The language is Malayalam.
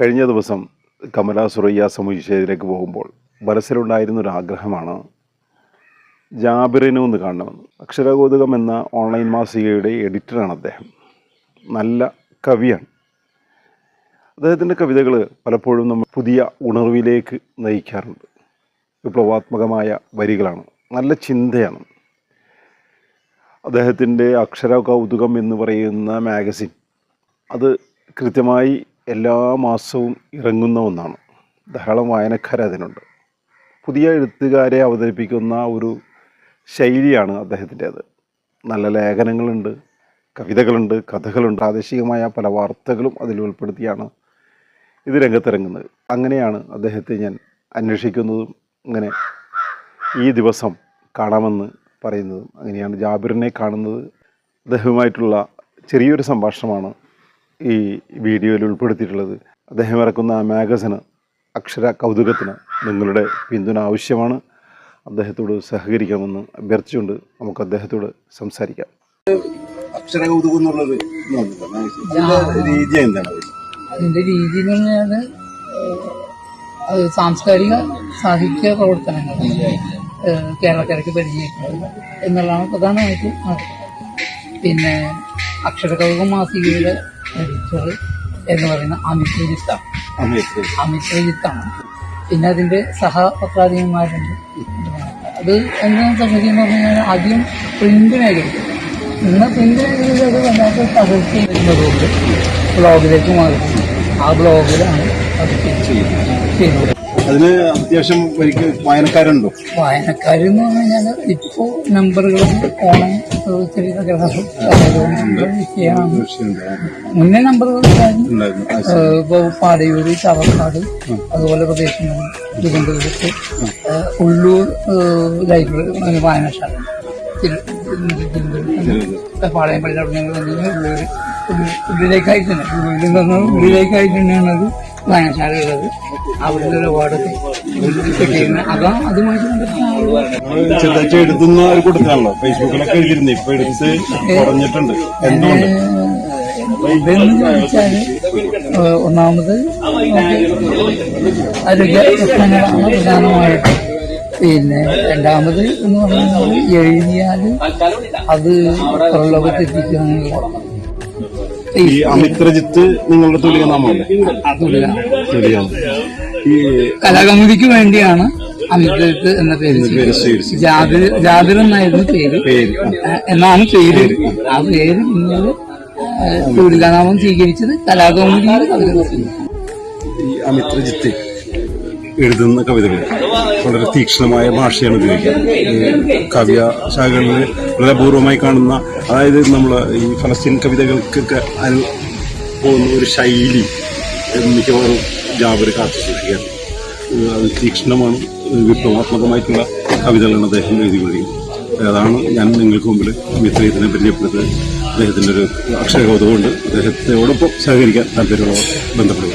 കഴിഞ്ഞ ദിവസം കമല സുറയ്യ സമുച്ചയത്തിലേക്ക് പോകുമ്പോൾ മനസ്സിലുണ്ടായിരുന്ന ഒരു ആഗ്രഹമാണ് ജാബിറിനെ ഒന്ന് കാണണമെന്ന്. അക്ഷരകൗതുകം എന്ന ഓൺലൈൻ മാസികയുടെ എഡിറ്ററാണ് അദ്ദേഹം. നല്ല കവിയാണ്. അദ്ദേഹത്തിന്റെ കവിതകൾ പലപ്പോഴും നമ്മൾ പുതിയ ഉണർവിലേക്ക് നയിക്കാറുണ്ട്. വിപ്ലവാത്മകമായ വരികളാണ്. നല്ല ചിന്തയാണ്. അദ്ദേഹത്തിന്റെ അക്ഷര കൗതുകം എന്ന് പറയുന്ന മാഗസിൻ അത് കൃത്യമായി എല്ലാ മാസവും ഇറങ്ങുന്ന ഒന്നാണ്. ധാരാളം വായനക്കാർ അതിനുണ്ട്. പുതിയ എഴുത്തുകാരെ അവതരിപ്പിക്കുന്ന ഒരു ശൈലിയാണ് അദ്ദേഹത്തിന്റേത്. നല്ല ലേഖനങ്ങളുണ്ട് കവിതകളുണ്ട് കഥകളുണ്ട്. പ്രാദേശികമായ പല വാർത്തകളും അതിൽ ഉൾപ്പെടുത്തിയാണ് ഇത് രംഗത്തിറങ്ങുന്നത്. അങ്ങനെയാണ് അദ്ദേഹത്തെ ഞാൻ അന്വേഷിക്കുന്നതും അങ്ങനെ ഈ ദിവസം കാണാമെന്ന് പറയുന്നതും. അങ്ങനെയാണ് ജാബിറിനെ കാണുന്നത്. അദ്ദേഹവുമായിട്ടുള്ള ചെറിയൊരു സംഭാഷണമാണ് ഈ വീഡിയോയിൽ ഉൾപ്പെടുത്തിയിട്ടുള്ളത്. അദ്ദേഹം ഇറക്കുന്ന ആ മാഗസിന് അക്ഷര കൗതുകത്തിന് നിങ്ങളുടെ പിന്തുണ ആവശ്യമാണ്. അദ്ദേഹത്തോട് സഹകരിക്കാമെന്ന് അഭ്യർത്ഥിച്ചുകൊണ്ട് നമുക്ക് അദ്ദേഹത്തോട് സംസാരിക്കാം. അക്ഷര കൗതുകം എന്നുള്ളത് രീതി എന്താണ്? അതിന്റെ രീതി എന്ന് പറഞ്ഞാൽ അത് സാംസ്കാരിക സാഹിത്യ പ്രവർത്തനങ്ങൾ കേരളക്കരയ്ക്ക് പരിചയപ്പെടുന്നത് എന്നുള്ളതാണ് പ്രധാനമായിട്ടും പിന്നെ അക്ഷരകൗതുകം മാസികയുടെ എഡിറ്റർ എന്ന് പറയുന്ന അമിത് രജിത്താണ് അമിത് രജിത്താണ് പിന്നെ അതിന്റെ സഹപത്രാധിപന്മാരുണ്ട് അത് എന്താ സംഗതി എന്ന് പറഞ്ഞു കഴിഞ്ഞാൽ ആദ്യം പ്രിന്റ് മേഖല ഇന്ന് പ്രിന്റ് മേഖലയിൽ അത് വല്ലാത്ത തകർച്ച വരുന്നതുകൊണ്ട് ബ്ലോഗിലേക്ക് മാറി ആ ബ്ലോഗിലാണ് അത് ചെയ്യുന്നത്. അതിന് അത്യാവശ്യം വായനക്കാരുണ്ടോ? വായനക്കാരെന്ന് പറഞ്ഞു കഴിഞ്ഞാൽ ഇപ്പോ നമ്പറുകൾ ഓണം ചെറിയ മുന്നേ നമ്പറുകൾ ഉണ്ടായിരുന്നു. ഏഹ് ഇപ്പൊ പാടയൂര് ചാവക്കാട് അതുപോലെ പ്രദേശങ്ങളിൽ തിരുവനന്തപുരത്ത് ഉള്ളൂർ ലൈബ്രറി വായനശാല തിരുവനന്തപുരത്ത് പാളയംപള്ളി അവിടെ ഉള്ളൂർ ഉള്ളിലേക്കായിട്ട് തന്നെ. ഉള്ളിൽ നിന്ന് ഉള്ളിലേക്കായിട്ട് തന്നെയാണ് അത് അവിടുന്ന് ഒരു അതാ ഒരു കൂട്ടത്തിലാണല്ലോ ഫേസ്ബുക്കിലൊക്കെ എഴുതിയിരുന്നു. ഇപ്പൊ എടുത്ത് കുറഞ്ഞിട്ടുണ്ട്. എന്തുകൊണ്ട്? ഒന്നാമത് ആരോഗ്യ പ്രശ്നങ്ങളാണ് പ്രധാനമായിട്ട്. പിന്നെ രണ്ടാമത് എന്ന് പറഞ്ഞാൽ എഴുതിയാൽ അത് പ്രലോഭത്തെത്തിക്കാനുള്ള ഈ അമിത്രജിത്ത് നിങ്ങളുടെ തുല്യ നാമല്ലേ അതുമില്ല ഈ കലാകൗമുദിക്ക് വേണ്ടിയാണ് അമിത്രജിത്ത് എന്ന പേര്. ജാതിർ ജാതിർ എന്നായിരുന്നു പേര്. പേര്. എന്നാണ് പേര്. ആ പേര് പിന്നീട് തൂലികാനാമം സ്വീകരിച്ചത് കലാകൗമുദിയുടെ കവിത ഈ അമിത്രജിത്ത്. എഴുതുന്ന കവിതകൾ വളരെ തീക്ഷ്ണമായ ഭാഷയാണ് ഉപയോഗിക്കുന്നത്. കാവ്യ ശാഖകളിൽ വളരെ അപൂർവമായി കാണുന്ന അതായത് നമ്മൾ ഈ ഫലസ്തീൻ കവിതകൾക്കൊക്കെ അനു പോകുന്ന ഒരു ശൈലി മിക്കവാറും ജാബർ കാത്തു സൂക്ഷിക്കുകയാണ് അത് തീക്ഷ്ണമാണ് വിപ്ലവാത്മകമായിട്ടുള്ള കവിതകളാണ് അദ്ദേഹം എഴുതി കഴിയും അതാണ് ഞാൻ നിങ്ങൾക്ക് മുമ്പിൽ മിത്രയത്തിനെ പരിചയപ്പെടുത്തുന്നത് അദ്ദേഹത്തിന്റെ ഒരു അക്ഷരകൗതുകമുണ്ട് അദ്ദേഹത്തോടൊപ്പം സഹകരിക്കാൻ താല്പര്യമുള്ളവർ ബന്ധപ്പെടുക.